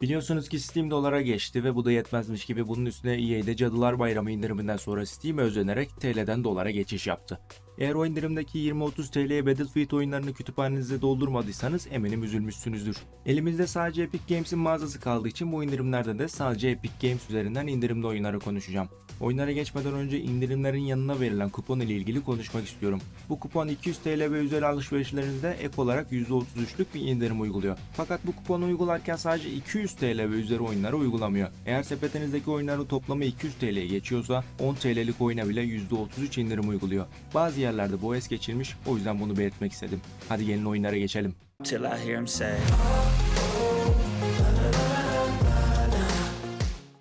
Biliyorsunuz ki Steam dolara geçti ve bu da yetmezmiş gibi bunun üstüne EA'de Cadılar Bayramı indiriminden sonra Steam'e özenerek TL'den dolara geçiş yaptı. Eğer o indirimdeki 20-30 TL'ye Battlefield oyunlarını kütüphanenize doldurmadıysanız eminim üzülmüşsünüzdür. Elimizde sadece Epic Games'in mağazası kaldığı için bu indirimlerde de sadece Epic Games üzerinden indirimli oyunları konuşacağım. Oyunlara geçmeden önce indirimlerin yanına verilen kupon ile ilgili konuşmak istiyorum. Bu kupon 200 TL ve üzeri alışverişlerinizde ek olarak %33'lük bir indirim uyguluyor. Fakat bu kuponu uygularken sadece 200 TL ve üzeri oyunlara uygulamıyor. Eğer sepetinizdeki oyunların toplamı 200 TL'ye geçiyorsa 10 TL'lik oyuna bile %33 indirim uyguluyor. Bazı yerlerde bu es geçilmiş o yüzden bunu belirtmek istedim. Hadi gelin oyunlara geçelim. till I hear him say.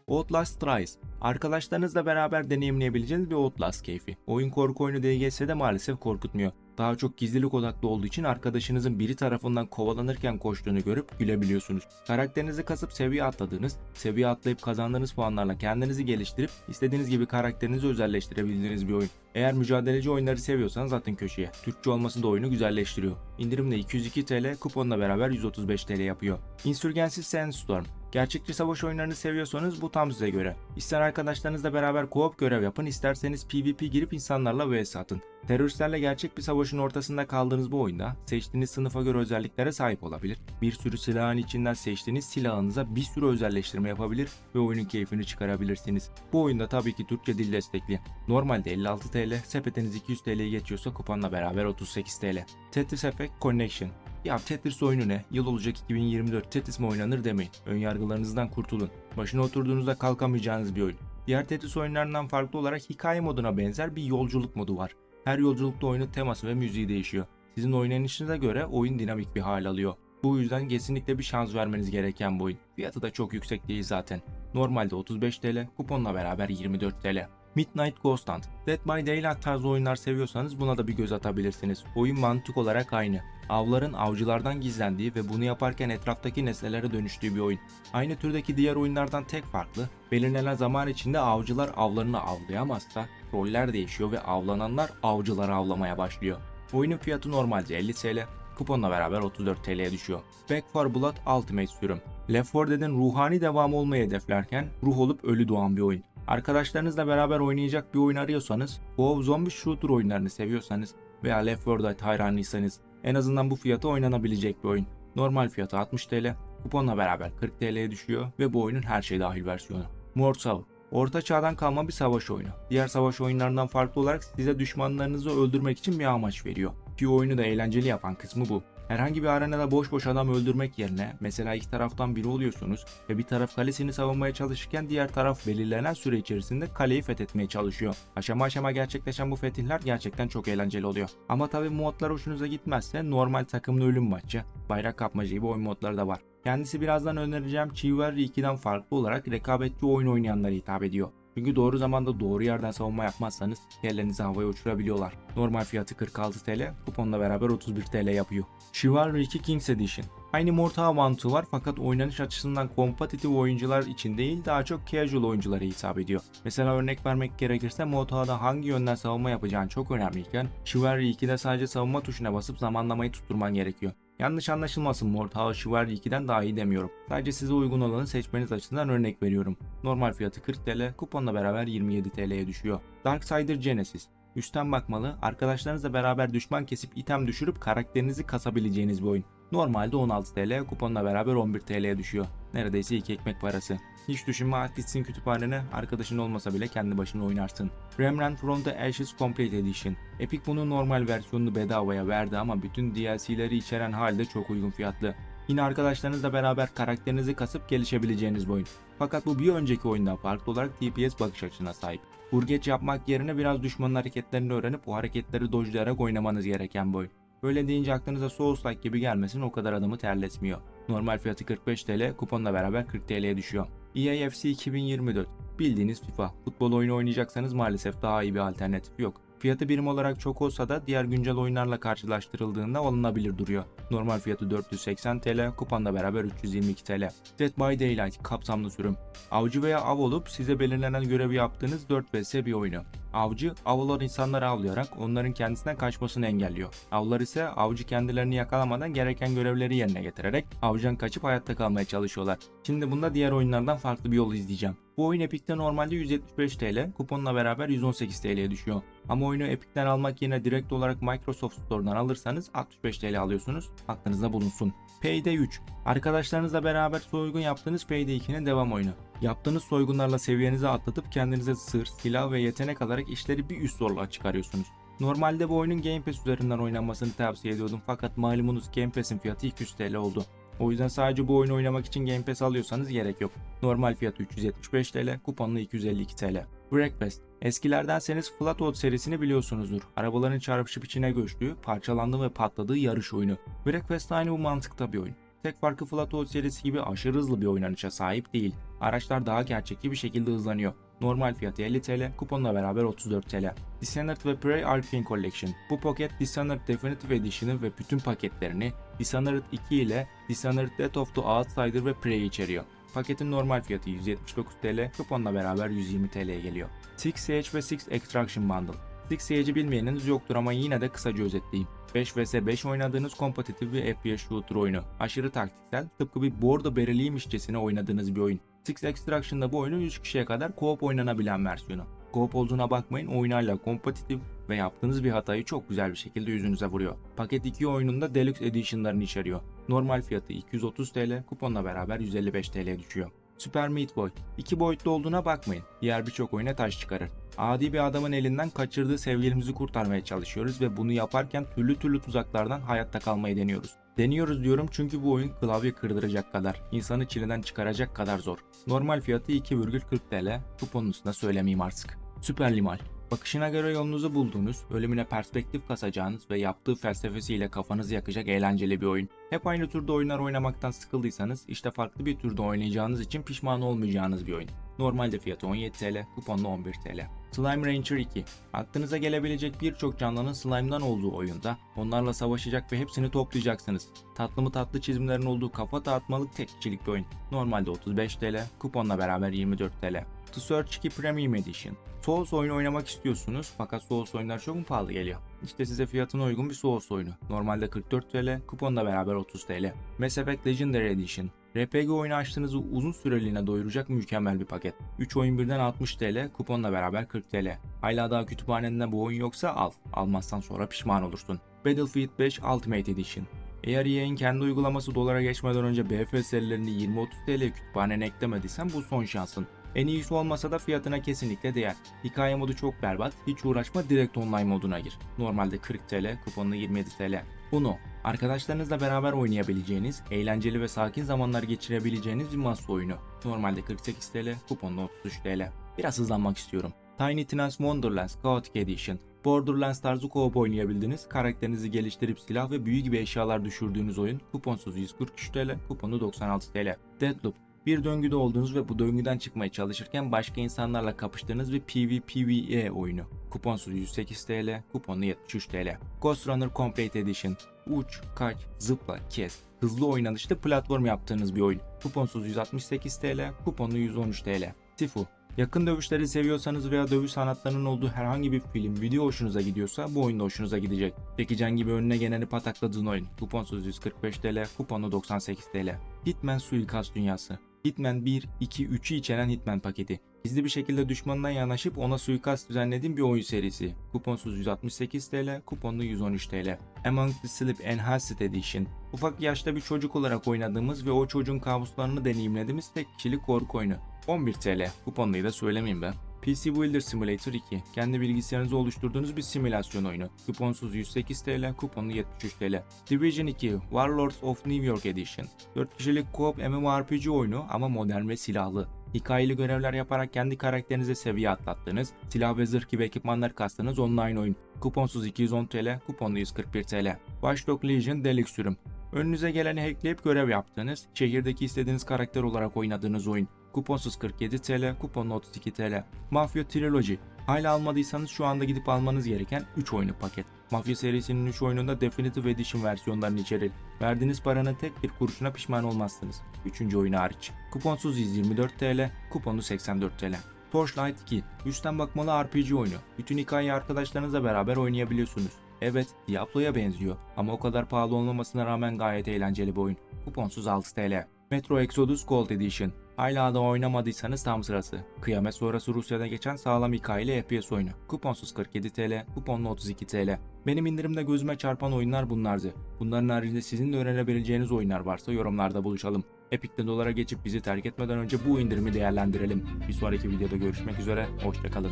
Outlast Rise. Arkadaşlarınızla beraber deneyimleyebileceğiniz bir Outlast keyfi. Oyun korku oyunu diye geçse de maalesef korkutmuyor. Daha çok gizlilik odaklı olduğu için arkadaşınızın biri tarafından kovalanırken koştuğunu görüp gülebiliyorsunuz. Karakterinizi kasıp seviye atladığınız, seviye atlayıp kazandığınız puanlarla kendinizi geliştirip istediğiniz gibi karakterinizi özelleştirebildiğiniz bir oyun. Eğer mücadeleci oyunları seviyorsanız atın köşeye. Türkçe olması da oyunu güzelleştiriyor. İndirimde 202 TL, kuponla beraber 135 TL yapıyor. Insurgency Sandstorm. Gerçekçi savaş oyunlarını seviyorsanız bu tam size göre. İster arkadaşlarınızla beraber co-op görev yapın, isterseniz PvP girip insanlarla vs atın. Teröristlerle gerçek bir savaşın ortasında kaldığınız bu oyunda seçtiğiniz sınıfa göre özelliklere sahip olabilir. Bir sürü silahın içinden seçtiğiniz silahınıza bir sürü özelleştirme yapabilir ve oyunun keyfini çıkarabilirsiniz. Bu oyunda tabii ki Türkçe dil destekli. Normalde 56 TL, sepetiniz 200 TL'ye geçiyorsa kuponla beraber 38 TL. Tetris Effect Connection ya Tetris oyunu ne? Yıl olacak 2024 Tetris mi oynanır demeyin. Önyargılarınızdan kurtulun. Başına oturduğunuzda kalkamayacağınız bir oyun. Diğer Tetris oyunlarından farklı olarak hikaye moduna benzer bir yolculuk modu var. Her yolculukta oyunun teması ve müziği değişiyor. Sizin oynanışınıza göre oyun dinamik bir hal alıyor. Bu yüzden kesinlikle bir şans vermeniz gereken bu oyun. Fiyatı da çok yüksek değil zaten. Normalde 35 TL, kuponla beraber 24 TL. Midnight Ghost Hunt. Dead by Daylight tarzı oyunlar seviyorsanız buna da bir göz atabilirsiniz. Oyun mantık olarak aynı. Avların avcılardan gizlendiği ve bunu yaparken etraftaki nesnelere dönüştüğü bir oyun. Aynı türdeki diğer oyunlardan tek farklı, belirlenen zaman içinde avcılar avlarını avlayamazsa roller değişiyor ve avlananlar avcıları avlamaya başlıyor. Oyunun fiyatı normalde 50 TL, kuponla beraber 34 TL'ye düşüyor. Back 4 Blood Ultimate sürüm. Left 4 Dead'in ruhani devamı olmayı hedeflerken ruh olup ölü doğan bir oyun. Arkadaşlarınızla beraber oynayacak bir oyun arıyorsanız, WoW Zombie Shooter oyunlarını seviyorsanız veya Left 4 Dead hayranıysanız en azından bu fiyata oynanabilecek bir oyun. Normal fiyatı 60 TL, kuponla beraber 40 TL'ye düşüyor ve bu oyunun her şey dahil versiyonu. Mortal Orta çağdan kalma bir savaş oyunu. Diğer savaş oyunlarından farklı olarak size düşmanlarınızı öldürmek için bir amaç veriyor. Ki oyunu da eğlenceli yapan kısmı bu. Herhangi bir arenada boş boş adam öldürmek yerine mesela iki taraftan biri oluyorsunuz ve bir taraf kalesini savunmaya çalışırken diğer taraf belirlenen süre içerisinde kaleyi fethetmeye çalışıyor. Aşama aşama gerçekleşen bu fetihler gerçekten çok eğlenceli oluyor. Ama tabi modlar hoşunuza gitmezse normal takımlı ölüm maçı, bayrak kapmaca gibi oyun modları da var. Kendisi birazdan önereceğim Chivalry 2'den farklı olarak rekabetçi oyun oynayanlara hitap ediyor. Çünkü doğru zamanda doğru yerden savunma yapmazsanız yerlerinizi havaya uçurabiliyorlar. Normal fiyatı 46 TL, kuponla beraber 31 TL yapıyor. Chivalry 2 Kings Edition. Aynı Mortal mantığı var fakat oynanış açısından kompetitif oyuncular için değil daha çok casual oyunculara hitap ediyor. Mesela örnek vermek gerekirse Mortal'da hangi yönden savunma yapacağın çok önemliyken Chivalry 2'de sadece savunma tuşuna basıp zamanlamayı tutturman gerekiyor. Yanlış anlaşılmasın Mortal Chivalry 2'den daha iyi demiyorum. Sadece size uygun olanı seçmeniz açısından örnek veriyorum. Normal fiyatı 40 TL, kuponla beraber 27 TL'ye düşüyor. Darksider Genesis. Üstten bakmalı, arkadaşlarınızla beraber düşman kesip item düşürüp karakterinizi kasabileceğiniz bir oyun. Normalde 16 TL, kuponla beraber 11 TL'ye düşüyor. Neredeyse iki ekmek parası. Hiç düşünme at gitsin kütüphanene, arkadaşın olmasa bile kendi başına oynarsın. Remnant from the Ashes Complete Edition. Epic bunun normal versiyonunu bedavaya verdi ama bütün DLC'leri içeren halde çok uygun fiyatlı. Yine arkadaşlarınızla beraber karakterinizi kasıp gelişebileceğiniz bir oyun. Fakat bu bir önceki oyundan farklı olarak TPS bakış açısına sahip. Vurgeç yapmak yerine biraz düşmanın hareketlerini öğrenip o hareketleri dojlayarak oynamanız gereken bir oyun. Böyle deyince aklınıza Souls-like gibi gelmesin o kadar adamı terletmiyor. Normal fiyatı 45 TL, kuponla beraber 40 TL'ye düşüyor. EAFC 2024 Bildiğiniz FIFA. Futbol oyunu oynayacaksanız maalesef daha iyi bir alternatif yok. Fiyatı birim olarak çok olsa da diğer güncel oyunlarla karşılaştırıldığında alınabilir duruyor. Normal fiyatı 480 TL, kuponla beraber 322 TL. Dead by Daylight kapsamlı sürüm. Avcı veya av olup size belirlenen görevi yaptığınız 4 vs bir oyunu. Avcı, av olan insanları avlayarak onların kendisinden kaçmasını engelliyor. Avlar ise avcı kendilerini yakalamadan gereken görevleri yerine getirerek avcıdan kaçıp hayatta kalmaya çalışıyorlar. Şimdi bunda diğer oyunlardan farklı bir yol izleyeceğim. Bu oyun Epic'te normalde 175 TL, kuponla beraber 118 TL'ye düşüyor. Ama oyunu Epic'ten almak yerine direkt olarak Microsoft Store'dan alırsanız 65 TL alıyorsunuz. Aklınızda bulunsun. Payday 3. Arkadaşlarınızla beraber soygun yaptığınız Payday 2'nin devam oyunu. Yaptığınız soygunlarla seviyenizi atlatıp kendinize sır, silah ve yetenek alarak işleri bir üst zorluğa çıkarıyorsunuz. Normalde bu oyunun Game Pass üzerinden oynanmasını tavsiye ediyordum fakat malumunuz Game Pass'in fiyatı 200 TL oldu. O yüzden sadece bu oyunu oynamak için Game Pass alıyorsanız gerek yok. Normal fiyatı 375 TL, kuponlu 252 TL. Breakfast. Eskilerderseniz Flatout serisini biliyorsunuzdur. Arabaların çarpışıp içine göçtüğü, parçalandığı ve patladığı yarış oyunu. Breakfast aynı bu mantıkta bir oyun. Tek farkı Flatout serisi gibi aşırı hızlı bir oynanışa sahip değil. Araçlar daha gerçekçi bir şekilde hızlanıyor. Normal fiyatı 50 TL, kuponla beraber 34 TL. Dishonored ve Prey Arcane Collection. Bu paket Dishonored Definitive Edition'ı ve bütün paketlerini Dishonored 2 ile Dishonored Death of the Outsider ve Prey içeriyor. Paketin normal fiyatı 179 TL, kuponla beraber 120 TL'ye geliyor. Six Siege ve Six Extraction Bundle. Six Siege'i bilmeyeniniz yoktur ama yine de kısaca özetleyeyim. 5 vs 5 oynadığınız kompetitif bir FPS shooter oyunu. Aşırı taktiksel, tıpkı bir bordo beriliymişçesine oynadığınız bir oyun. Six Extraction'da bu oyunun 3 kişiye kadar co-op oynanabilen versiyonu. Co-op olduğuna bakmayın oyunlarla kompetitif ve yaptığınız bir hatayı çok güzel bir şekilde yüzünüze vuruyor. Paket 2 oyununda Deluxe Edition'larını içeriyor. Normal fiyatı 230 TL, kuponla beraber 155 TL'ye düşüyor. Super Meat Boy. İki boyutlu olduğuna bakmayın. Diğer birçok oyuna taş çıkarır. Adi bir adamın elinden kaçırdığı sevgilimizi kurtarmaya çalışıyoruz ve bunu yaparken türlü türlü tuzaklardan hayatta kalmayı deniyoruz. Deniyoruz diyorum çünkü bu oyun klavye kırdıracak kadar, insanı çileden çıkaracak kadar zor. Normal fiyatı 2,40 TL, kuponun üstüne söylemeyeyim artık. Süper Limal. Bakışına göre yolunuzu bulduğunuz, ölümüne perspektif kasacağınız ve yaptığı felsefesiyle kafanızı yakacak eğlenceli bir oyun. Hep aynı türde oyunlar oynamaktan sıkıldıysanız işte farklı bir türde oynayacağınız için pişman olmayacağınız bir oyun. Normalde fiyatı 17 TL, kuponlu 11 TL. Slime Rancher 2. Aklınıza gelebilecek birçok canlının slime'dan olduğu oyunda onlarla savaşacak ve hepsini toplayacaksınız. Tatlı mı tatlı çizimlerin olduğu kafa dağıtmalık tek kişilik bir oyun. Normalde 35 TL, kuponla beraber 24 TL. To Search 2 Premium Edition. Souls oyunu oynamak istiyorsunuz fakat Souls oyunlar çok mu pahalı geliyor? İşte size fiyatına uygun bir Souls oyunu. Normalde 44 TL, kuponla beraber 30 TL. Mass Effect Legendary Edition. RPG oyunu açtığınızı uzun süreliğine doyuracak mükemmel bir paket. 3 oyun birden 60 TL, kuponla beraber 40 TL. Hala daha kütüphanende bu oyun yoksa al. Almazsan sonra pişman olursun. Battlefield 5 Ultimate Edition. Eğer EA'in kendi uygulaması dolara geçmeden önce BF serilerini 20-30 TL kütüphanene eklemediysen bu son şansın. En iyisi olmasa da fiyatına kesinlikle değer. Hikaye modu çok berbat, hiç uğraşma direkt online moduna gir. Normalde 40 TL, kuponlu 27 TL. Uno, arkadaşlarınızla beraber oynayabileceğiniz, eğlenceli ve sakin zamanlar geçirebileceğiniz bir masa oyunu. Normalde 48 TL, kuponlu 33 TL. Biraz hızlanmak istiyorum. Tiny Tina's Wonderlands Chaotic Edition. Borderlands tarzı co-op oynayabildiğiniz, karakterinizi geliştirip silah ve büyü gibi eşyalar düşürdüğünüz oyun. Kuponsuz 143 TL, kuponu 96 TL. Deadloop. Bir döngüde olduğunuz ve bu döngüden çıkmaya çalışırken başka insanlarla kapıştığınız bir PvPvE oyunu. Kuponsuz 108 TL, kuponlu 73 TL. Ghost Runner Complete Edition. Uç, kaç, zıpla, kes. Hızlı oynanışlı platform yaptığınız bir oyun. Kuponsuz 168 TL, kuponlu 113 TL. Sifu. Yakın dövüşleri seviyorsanız veya dövüş sanatlarının olduğu herhangi bir film, video hoşunuza gidiyorsa bu oyun da hoşunuza gidecek. Çekicen gibi önüne geleni patakladığın oyun. Kuponsuz 145 TL, kuponlu 98 TL. Hitman Suikast Dünyası. Hitman 1, 2, 3'ü içeren Hitman paketi. Gizli bir şekilde düşmanına yanaşıp ona suikast düzenlediğim bir oyun serisi. Kuponsuz 168 TL, kuponlu 113 TL. Among the Sleep Enhanced Edition. Ufak yaşta bir çocuk olarak oynadığımız ve o çocuğun kabuslarını deneyimlediğimiz tek kişilik korku oyunu. 11 TL. Kuponluyu da söylemeyeyim be. PC Builder Simulator 2. Kendi bilgisayarınızı oluşturduğunuz bir simülasyon oyunu. Kuponsuz 108 TL, kuponlu 73 TL. Division 2 Warlords of New York Edition. 4 kişilik co-op MMORPG oyunu ama modern ve silahlı. Hikayeli görevler yaparak kendi karakterinize seviye atlattığınız, silah ve zırh gibi ekipmanlar kastığınız online oyun. Kuponsuz 210 TL, kuponlu 141 TL. Watch Dogs Legion Deluxe sürüm. Önünüze geleni hackleyip görev yaptığınız, şehirdeki istediğiniz karakter olarak oynadığınız oyun. Kuponsuz 47 TL, kuponlu 32 TL. Mafia Trilogy. Hala almadıysanız şu anda gidip almanız gereken 3 oyunluk paket. Mafya serisinin 3 oyununda Definitive Edition versiyonlarını içerir. Verdiğiniz paranın tek bir kuruşuna pişman olmazsınız. 3. oyunu hariç. Kuponsuz 124 TL, kuponlu 84 TL. Torchlight 2, üstten bakmalı RPG oyunu. Bütün hikayeyi arkadaşlarınızla beraber oynayabiliyorsunuz. Evet, Diablo'ya benziyor ama o kadar pahalı olmamasına rağmen gayet eğlenceli bir oyun. Kuponsuz 6 TL. Metro Exodus Gold Edition. Hala da oynamadıysanız tam sırası. Kıyamet sonrası Rusya'da geçen sağlam hikayeli FPS oyunu. Kuponsuz 47 TL, kuponlu 32 TL. Benim indirimde gözüme çarpan oyunlar bunlardı. Bunların haricinde sizin de öğrenebileceğiniz oyunlar varsa yorumlarda buluşalım. Epic'te dolara geçip bizi terk etmeden önce bu indirimi değerlendirelim. Bir sonraki videoda görüşmek üzere, hoşçakalın.